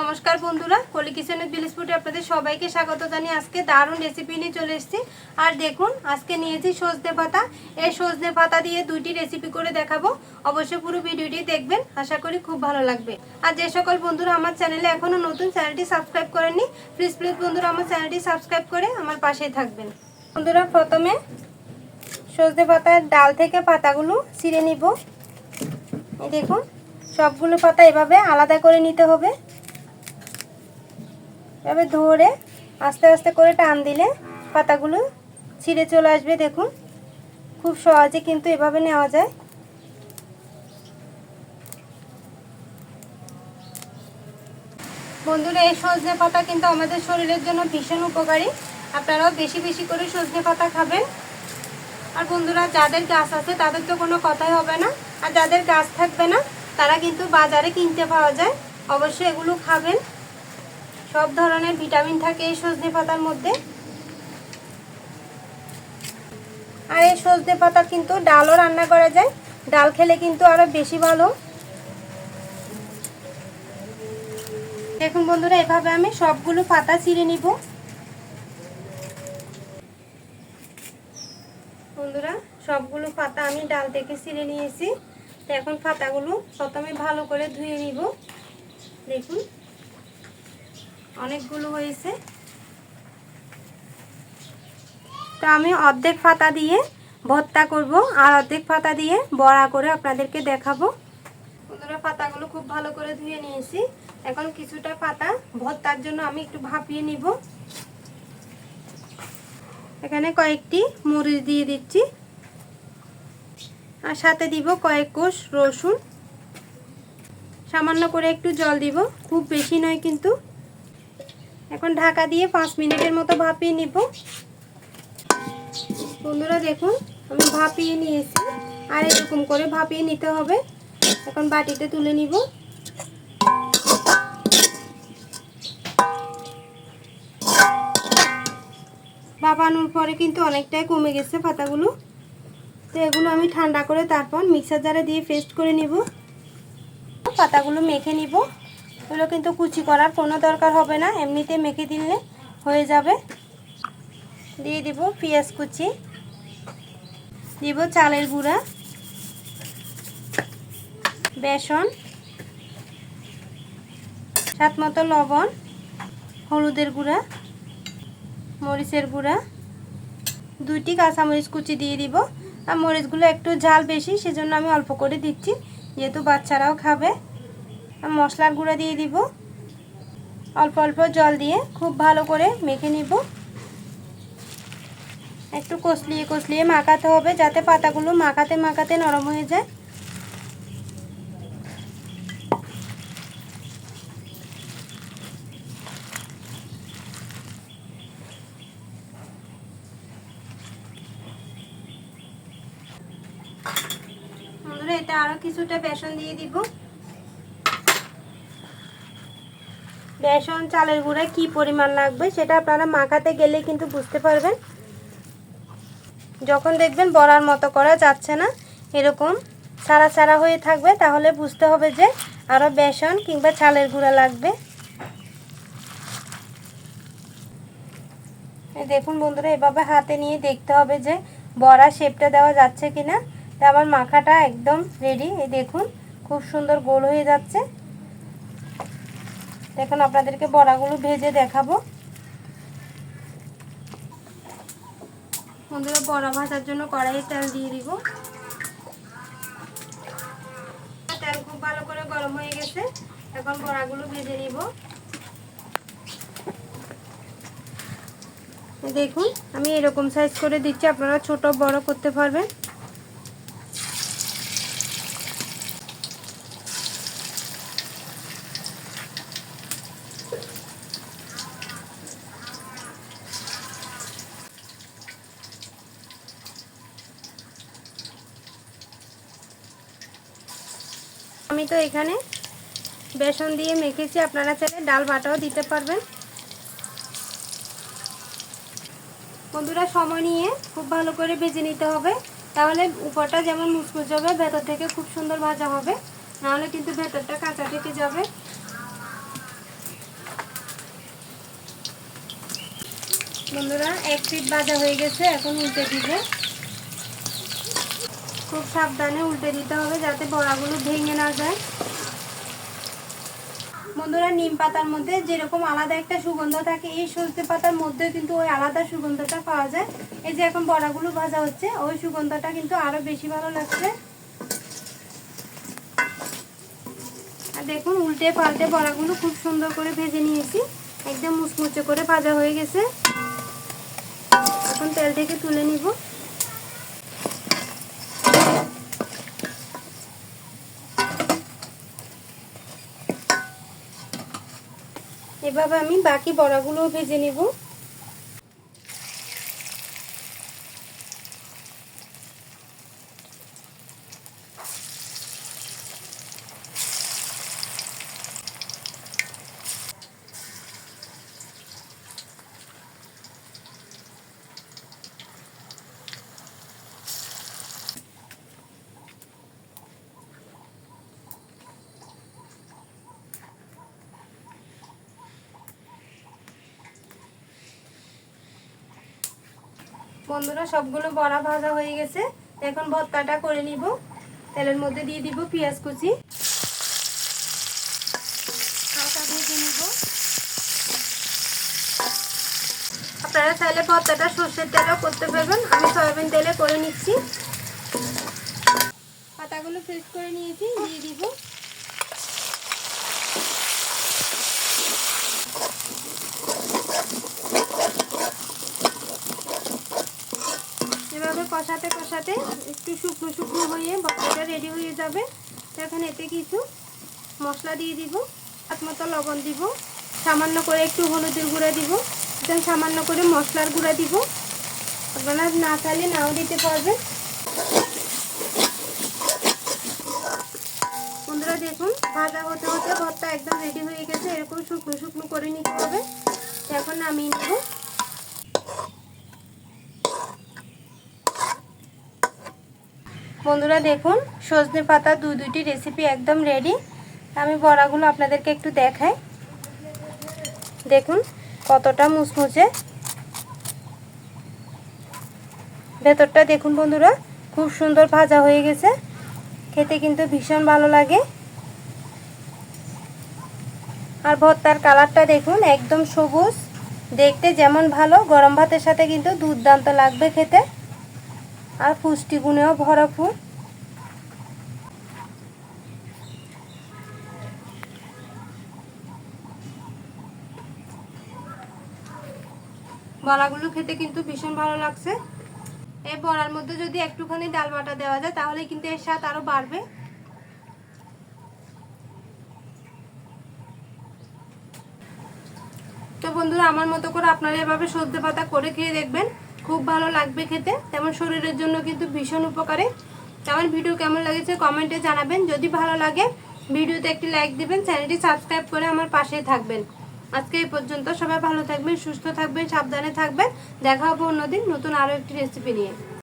নমস্কার বন্ধুরা কলি কিচেনের বিলিসপুটে আপনাদের সবাইকে স্বাগত জানিয়ে আজকে দারুণ রেসিপি নিয়ে চলে এসেছি। আর দেখুন, আজকে নিয়েছি সজনে পাতা। এই সজনে পাতা দিয়ে দুইটি রেসিপি করে দেখাবো। অবশ্যই পুরো ভিডিওটি দেখবেন, আশা করি খুব ভালো লাগবে। আর যে সকল বন্ধুরা আমার চ্যানেলে এখনও নতুন চ্যানেলটি সাবস্ক্রাইব করেননি প্লিজ প্লিজ বন্ধুরা আমার চ্যানেলটি সাবস্ক্রাইব করে আমার পাশেই থাকবেন। বন্ধুরা, প্রথমে সজনে পাতার ডাল থেকে পাতাগুলো ছিঁড়ে নিব। দেখুন, সবগুলো পাতা এভাবে আলাদা করে নিতে হবে। এভাবে ধরে আস্তে আস্তে করে টান দিলে পাতাগুলো ছিঁড়ে চলে আসবে, দেখুন। খুব সহজে কিন্তু এভাবে নেওয়া যায়। বন্ধুরা, এই সজনে পাতা কিন্তু আমাদের শরীরের জন্য ভীষণ উপকারী। আপনারাও বেশি বেশি করে সজনে পাতা খাবেন। আর বন্ধুরা, যাদের গাছ আছে, তাদের তো কোনো কথাই হবে না। আর যাদের গাছ থাকবে না, তারা কিন্তু বাজারে কিনতে পাওয়া যায়। অবশ্যই এগুলো খাবেন। সব ধরনের ভিটামিন থাকে এই সজনে পাতার মধ্যে। আর এই সজনে পাতা কিন্তু ডালও রান্না করা যায়। ডাল খেলে কিন্তু আরও বেশি ভালো। দেখুন বন্ধুরা, এভাবে আমি সবগুলো পাতা ছিঁড়ে নিব। বন্ধুরা, সবগুলো পাতা আমি ডাল থেকে ছিঁড়ে নিয়েছি। তো এখন পাতাগুলো প্রথমে ভালো করে ধুয়ে নিব। দেখুন। অনেকগুলো হয়েছে। তো আমি অর্ধেক ফাতা দিয়ে ভর্তা করব আর অর্ধেক ফাতা দিয়ে বড়া করে আপনাদেরকে দেখাবো। বন্ধুরা পাতাগুলো খুব ভালো করে ধুয়ে নিয়েছি। এখন কিছুটা পাতা ভর্তার জন্য আমি একটু ভাপিয়ে নিব। এখানে কয়েকটি মরিচ দিয়ে দিচ্ছি। আর সাথে দিব কয়েক কোষ রসুন। সামান্য করে একটু জল দিব। খুব বেশি নয় কিন্তু। এখন ঢাকা দিয়ে পাঁচ মিনিটের মতো ভাপিয়ে নিব। বন্ধুরা দেখুন, আমি ভাপিয়ে নিয়েছি। আর এরকম করে ভাপিয়ে নিতে হবে। এখন বাটিতে তুলে নিব। ভাপানোর পরে কিন্তু অনেকটাই কমে গেছে পাতাগুলো। তো এগুলো আমি ঠান্ডা করে তারপর মিক্সার জারে দিয়ে পেস্ট করে নিব। পাতাগুলো মেখে নিব। এগুলো কিন্তু কুচি করার কোনো দরকার হবে না, এমনিতে মেখে দিলে হয়ে যাবে। দিয়ে দিব পেঁয়াজ কুচি, দিব চালের গুঁড়া, বেসন সাত মতো লবণ, হলুদের গুঁড়া, মরিচের গুঁড়া, দুইটি কাঁচামরিচ কুচি দিয়ে দিব। আর মরিচগুলো একটু ঝাল বেশি, সেজন্য আমি অল্প করে দিচ্ছি, যেহেতু বাচ্চারাও খাবে। মশলার গুঁড়া দিয়ে দিব। অল্প অল্প জল দিয়ে খুব ভালো করে মেখে নিব। একটু কষলিয়ে কষলিয়ে মাখাতে হবে যাতে পাতাগুলো মাখাতে মাখাতে নরম হয়ে যায়। এটা আরও কিছুটা বেসন দিয়ে দিব। বেসন, চালের গুঁড়া কি পরিমাণ লাগবে সেটা আপনারা মাখাতে গেলে কিন্তু বুঝতে পারবেন। যখন দেখবেন বড়ার মতো করা যাচ্ছে না, এরকম সারা সারা হয়ে থাকবে, তাহলে বুঝতে হবে যে আরও বেসন কিংবা চালের গুঁড়া লাগবে। দেখুন বন্ধুরা, এভাবে হাতে নিয়ে দেখতে হবে যে বড়া শেপটা দেওয়া যাচ্ছে কিনা। তো আমার মাখাটা একদম রেডি এই দেখুন, খুব সুন্দর গোল হয়ে যাচ্ছে। দেখুন আপনাদেরকে বড়াগুলো ভেজে দেখাবো। বন্ধুরা, বড়া ভাজার জন্য কড়াইয়ে তেল দিয়ে দিব। তেল খুব ভালো করে গরম হয়ে গেছে। এখন বড়াগুলো ভেজে নিব। দেখুন, আমি এরকম সাইজ করে দিচ্ছি। আপনারা ছোট বড় করতে পারবেন। আমি তো এখানে বেসন দিয়ে মেখেছি। আপনারা চাইলে ডাল বাটাও দিতে পারবেন। বন্ধুরা, সময় নিয়ে খুব ভালো করে ভেজে নিতে হবে। তাহলে উপরটা যেমন মুচমুচ হবে ভেতর থেকে খুব সুন্দর ভাজা হবে। নাহলে কিন্তু ভেতরটা কাঁচা থেকে যাবে। বন্ধুরা, এক ফিট ভাজা হয়ে গেছে, এখন উল্টে দিবে। খুব সাবধানে উল্টে দিতে হবে যাতে বড়াগুলো ভেঙে না যায়। বন্ধুরা, নিম পাতার মধ্যে যেরকম আলাদা একটা সুগন্ধ থাকে, এই সজনে পাতার মধ্যে কিন্তু ওই আলাদা সুগন্ধটা পাওয়া যায়। এই যে এখন বড়াগুলো ভাজা হচ্ছে, ওই সুগন্ধটা কিন্তু আরও বেশি ভালো লাগছে। আর দেখুন, উল্টে পাল্টে বড়াগুলো খুব সুন্দর করে ভেজে নিয়েছি। একদম মুচমুচে করে ভাজা হয়ে গেছে। এখন তেল থেকে তুলে নিব। এভাবে আমি বাকি বড়াগুলোও ভেজে নিব। বন্ধুরা, সবগুলো বড়া ভাজা হয়ে গেছে। এখন ভর্তাটা করে নিব। তেলের মধ্যে দিয়ে দিব পেঁয়াজ কুচি। হালকা আপনারা চাইলে ভর্তাটা সর্ষের তেলেও করতে পারবেন। আমি সয়াবিন তেলে করে নিচ্ছি। পাতাগুলো ফ্রেশ করে নিয়েছি, দিয়ে দিব এভাবে কষাতে কষাতে একটু শুকনো শুকনো হয়ে ভর্তাটা রেডি হয়ে যাবে। এখন এতে কিছু মশলা দিয়ে দিব মতো লবণ দিব, সামান্য করে একটু হলুদের গুঁড়া দিব, একদম সামান্য করে মশলার গুঁড়া দিব। আপনারা না চাইলে নাও দিতে পারবেন। বন্ধুরা দেখুন, ভাজা হতে হতে ভর্তা একদম রেডি হয়ে গেছে, এরকম শুকনো শুকনো করে নিতে হবে। এখন নামিয়ে নেব। বন্ধুরা দেখুন, সজনে পাতা দুই দুইটি রেসিপি একদম রেডি আমি বড়াগুলো আপনাদেরকে একটু দেখাই। দেখুন, কতটা মুচমুচে। ভেতরটা দেখুন বন্ধুরা, খুব সুন্দর ভাজা হয়ে গেছে। খেতে কিন্তু ভীষণ ভালো লাগে। আর ভর্তার কালারটা দেখুন, একদম সবুজ। দেখতে যেমন ভালো, গরম ভাতের সাথে কিন্তু দুর্দান্ত লাগবে খেতে। আর পুষ্টিগুণেও ভরপুর। বড়াগুলো খেতে কিন্তু ভীষণ ভালো লাগছে। এই বড়ার মধ্যে যদি একটুখানি ডাল বাটা দেওয়া যায়, তাহলে কিন্তু এর স্বাদ আরও বাড়বে। তো বন্ধুরা, আমার মতো করে আপনারা এভাবে সর্ষে পাতা করে খেয়ে দেখবেন। খুব ভালো লাগবে খেতে। তেমন শরীরের জন্য কিন্তু ভীষণ উপকারে। তেমন ভিডিও কেমন লাগেছে কমেন্টে জানাবেন। যদি ভালো লাগে, ভিডিওতে একটি লাইক দিবেন, চ্যানেলটি সাবস্ক্রাইব করে আমার পাশেই থাকবেন। আজকে এই পর্যন্ত সবাই ভালো থাকবেন, সুস্থ থাকবেন, সাবধানে থাকবেন। দেখা হবে অন্যদিন নতুন আরও একটি রেসিপি নিয়ে।